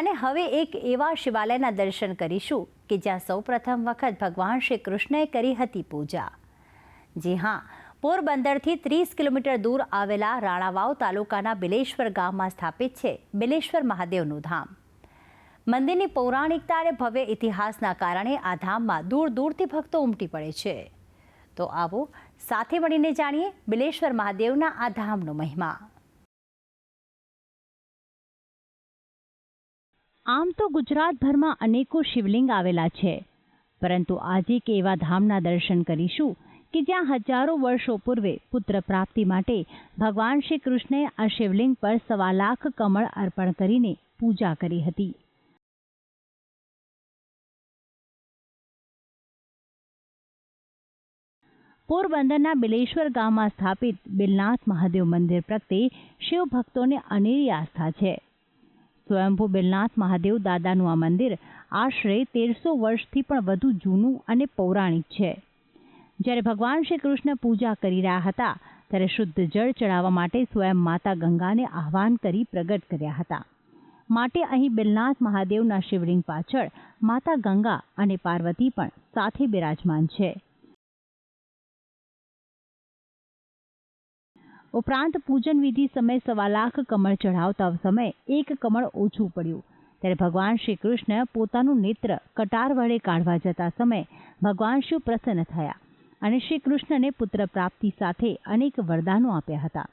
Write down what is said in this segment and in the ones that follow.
અને હવે એક એવા શિવાલયના દર્શન કરીશું કે જ્યાં સૌ પ્રથમ વખત ભગવાન શ્રી કૃષ્ણએ કરી હતી પૂજા. જી હા, પોરબંદરથી ત્રીસ કિલોમીટર દૂર આવેલા રાણાવાવ તાલુકાના બિલેશ્વર ગામમાં સ્થાપિત છે બિલેશ્વર મહાદેવનું ધામ. મંદિરની પૌરાણિકતા અને ભવ્ય ઇતિહાસના કારણે આ ધામમાં દૂર દૂરથી ભક્તો ઉમટી પડે છે. તો આવો સાથે મળીને જાણીએ બિલેશ્વર મહાદેવના આ ધામનો મહિમા. આમ તો ગુજરાતભરમાં અનેકો શિવલિંગ આવેલા છે. પરંતુ આજે એક એવા ધામના દર્શન કરીશું કે જ્યાં હજારો વર્ષો પૂર્વે પુત્ર પ્રાપ્તિ માટે ભગવાન શ્રી કૃષ્ણે આ શિવલિંગ પર સવા લાખ કમળ અર્પણ કરીને પૂજા કરી હતી. પોરબંદરના બિલેશ્વર ગામમાં સ્થાપિત બિલનાથ મહાદેવ મંદિર પ્રત્યે શિવ ભક્તોને અનેરી આસ્થા છે. સ્વયંભૂ બિલનાથ મહાદેવ દાદાનું આ મંદિર આશરે તેરસો વર્ષથી પણ વધુ જૂનું અને પૌરાણિક છે. જ્યારે ભગવાન શ્રી કૃષ્ણ પૂજા કરી રહ્યા હતા, ત્યારે શુદ્ધ જળ ચડાવવા માટે સ્વયં માતા ગંગાને આહવાન કરી પ્રગટ કર્યા હતા. માટે અહીં બિલનાથ મહાદેવના શિવલિંગ પાછળ માતા ગંગા અને પાર્વતી પણ સાથે બિરાજમાન છે. ઉપરાંત પૂજન વિધિ સમયે સવા લાખ કમળ ચઢાવતા સમયે એક કમળ ઓછું પડ્યું. ત્યારે ભગવાન શ્રી કૃષ્ણ પોતાનું નેત્ર કટાર વડે કાઢવા જતા સમયે ભગવાન શિવ પ્રસન્ન થયા અને શ્રી કૃષ્ણને પુત્ર પ્રાપ્તિ સાથે અનેક વરદાનો આપ્યા હતા.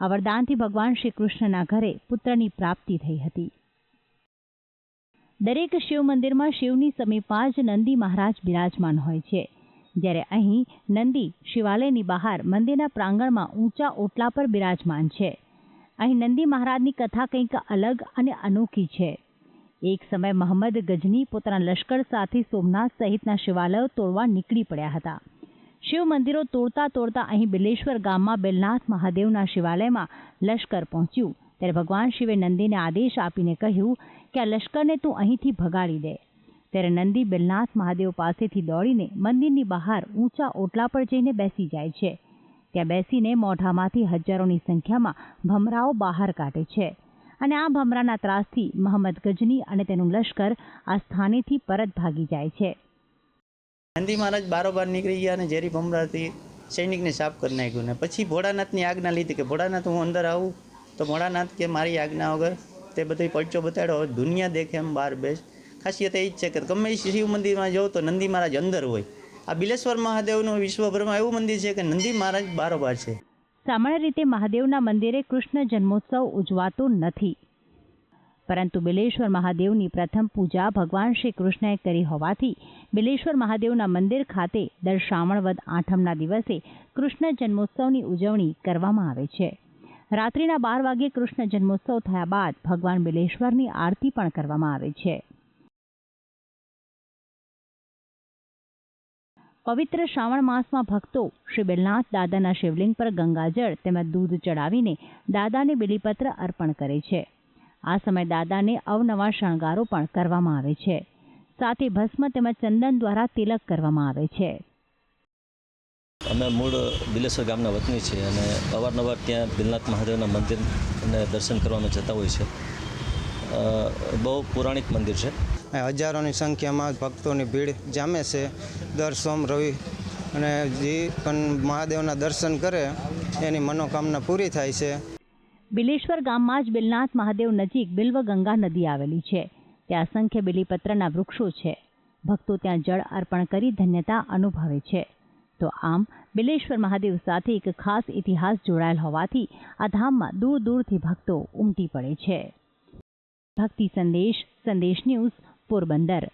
આ વરદાનથી ભગવાન શ્રી કૃષ્ણના ઘરે પુત્રની પ્રાપ્તિ થઈ હતી. દરેક શિવ મંદિરમાં શિવની સમીપા જ નંદી મહારાજ બિરાજમાન હોય છે. જ્યારે અહીં નંદી શિવાલયની બહાર મંદિરના પ્રાંગણમાં ઊંચા ઓટલા પર બિરાજમાન છે. અહીં નંદી મહારાજની કથા કંઈક અલગ અને અનોખી છે. એક સમય મહંમદ ગજની પોતાના લશ્કર સાથે સોમનાથ સહિતના શિવાલયો તોડવા નીકળી પડ્યા હતા. શિવ મંદિરો તોડતા તોડતા અહીં બિલેશ્વર ગામમાં બેલનાથ મહાદેવના શિવાલયમાં લશ્કર પહોંચ્યું. ત્યારે ભગવાન શિવે નંદીને આદેશ આપીને કહ્યું કે આ લશ્કરને તું અહીંથી ભગાડી દે. ત્યારે નંદી બિલનાથ મહાદેવ પાસેથી દોડીને મંદિરની બહાર ઊંચા ઓટલા પર જઈને બેસી જાય છે. ત્યાં બેસીને મોઢામાંથી હજારોની સંખ્યામાં ભમરાઓ બહાર કાઢે છે અને આ ભમરાના ત્રાસથી મહમ્મદ ગજની અને તેનું લશ્કર આ સ્થાનેથી પરત ભાગી જાય છે. નંદી મહારાજ બારોબાર નીકળી ગયા અને ઝેરી ભમરાથી સૈનિકને સાફ કરી નાખ્યું ને પછી ભોળાનાથની આજ્ઞા લીધી કે ભોળાનાથ હું અંદર આવું તો ભોળાનાથ કે મારી આજ્ઞા વગર તે બધી પડચો બતાડ્યો દુનિયા દેખે એમ બહાર બેસ. ખાસિયત એ જ છે કે ગમે શિવ મંદિરમાં જાઓ તો નંદી મહારાજ અંદર હોય. આ બિલેશ્વર મહાદેવનું વિશ્વભરમાં એવું મંદિર છે કે નંદી મહારાજ બારોબાર છે. સામાન્ય રીતે મહાદેવના મંદિરે કૃષ્ણ જન્મોત્સવ ઉજવાતો નથી. પરંતુ બિલેશ્વર મહાદેવની પ્રથમ પૂજા ભગવાન શ્રી કૃષ્ણએ કરી હોવાથી બિલેશ્વર મહાદેવના મંદિર ખાતે દર શ્રાવણ વદ આઠમના દિવસે કૃષ્ણ જન્મોત્સવની ઉજવણી કરવામાં આવે છે. રાત્રિના બાર વાગ્યે કૃષ્ણ જન્મોત્સવ થયા બાદ ભગવાન બિલેશ્વરની આરતી પણ કરવામાં આવે છે. પવિત્ર શ્રાવણ માસમાં ભક્તો શ્રી બેલનાથ દાદાના શિવલિંગ પર ગંગાજળ તેમજ દૂધ ચડાવીને દાદાને બિલીપત્ર અર્પણ કરે છે. આ સમયે દાદાને અવનવા શણગારો પણ કરવામાં આવે છે. સાથે ભસ્મ તેમજ ચંદન દ્વારા તિલક કરવામાં આવે છે. અમે મૂળ બિલેશ્વર ગામના વતની છીએ અને અવારનવાર ત્યાં બિલનાથ મહાદેવના મંદિરને દર્શન કરવામાં જતા હોય છે બહુ પૌરાણિક મંદિર છે. હજારોની સંખ્યામાં ભક્તોની ભીડ જામે છે દર સોમ, રવિ અને જે પણ મહાદેવના દર્શન કરે, એની મનોકામના પૂરી થાય છે. બિલેશ્વર ગામમાં જ બિલનાથ મહાદેવ નજીક બિલ્વ ગંગા નદી આવેલી છે. ત્યાં અસંખ્ય બિલીપત્રના વૃક્ષો છે. ભક્તો ત્યાં જળ અર્પણ કરી ધન્યતા અનુભવે છે. તો આમ, બિલેશ્વર મહાદેવ સાથે એક ખાસ ઇતિહાસ જોડાયેલ હોવાથી આ ધામમાં દૂર દૂરથી ભક્તો ઉમટી પડે છે. ભક્તિ સંદેશ સંદેશ ન્યૂઝ પોરબંદર